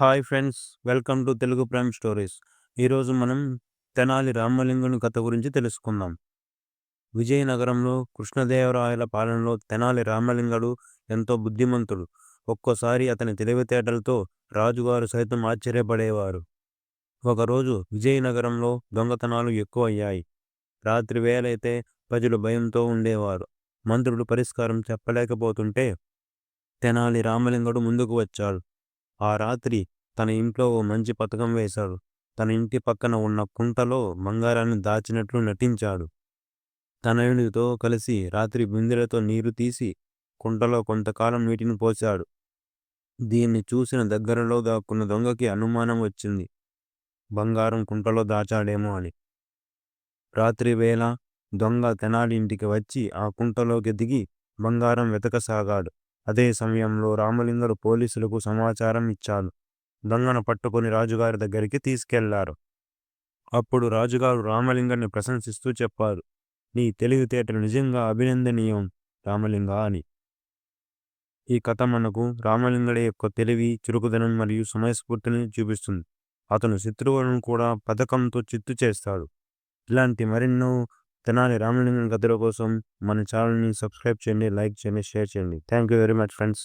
Hi friends welcome to Telugu prime stories. ఈరోజు మనం తెనాలి రామలింగుని కథ గురించి తెలుసుకుందాం. విజయనగరంలో కృష్ణదేవరాయల పాలనలో తెనాలి రామలింగుడు ఎంతో బుద్ధిమంతుడు. ఒక్కోసారి అతని తెలివితేటలతో రాజుగారు సైతం ఆశ్చర్యపడేవారు. ఒకరోజు విజయనగరంలో దొంగతనాలు ఎక్కువయ్యాయి. రాత్రి వేలైతే ప్రజలు భయంతో ఉండేవారు. మంత్రులు పరిష్కారం చెప్పలేకపోతుంటే తెనాలి రామలింగడు ముందుకు వచ్చాడు. ఆ రాత్రి తన ఇంట్లో ఓ మంచి పథకం వేశాడు. తన ఇంటి పక్కన ఉన్న కుంటలో బంగారాన్ని దాచినట్లు నటించాడు. తనయునితో కలిసి రాత్రి బిందెలతో నీరు తీసి కుంటలో కొంతకాలం నీటిని పోశాడు. దీన్ని చూసిన దగ్గరలో దాక్కున్న దొంగకి అనుమానం వచ్చింది. బంగారం కుంటలో దాచాడేమో అని. రాత్రి వేళ దొంగ తెనాలి ఇంటికి వచ్చి ఆ కుంటలోకి దిగి బంగారం వెతకసాగాడు. అదే సమయంలో రామలింగడు పోలీసులకు సమాచారం ఇచ్చాడు. దొంగను పట్టుకుని రాజుగారి దగ్గరికి తీసుకెళ్ళారు. అప్పుడు రాజుగారు రామలింగడిని ప్రశంసిస్తూ చెప్పారు. నీ తెలివితేటలు నిజంగా అభినందనీయం రామలింగ అని. ఈ కథ మనకు రామలింగడి యొక్క తెలివి చురుకుదనం మరియు సమయస్ఫూర్తిని చూపిస్తుంది. అతను శత్రువులను కూడా పథకంతో చిత్తు చేస్తాడు. ఇలాంటి మరెన్నో తెనాలి రామలింగం కథల కోసం మన ఛానల్ని సబ్స్క్రైబ్ చేయండి లైక్ చేయండి షేర్ చేయండి. Thank you very much friends.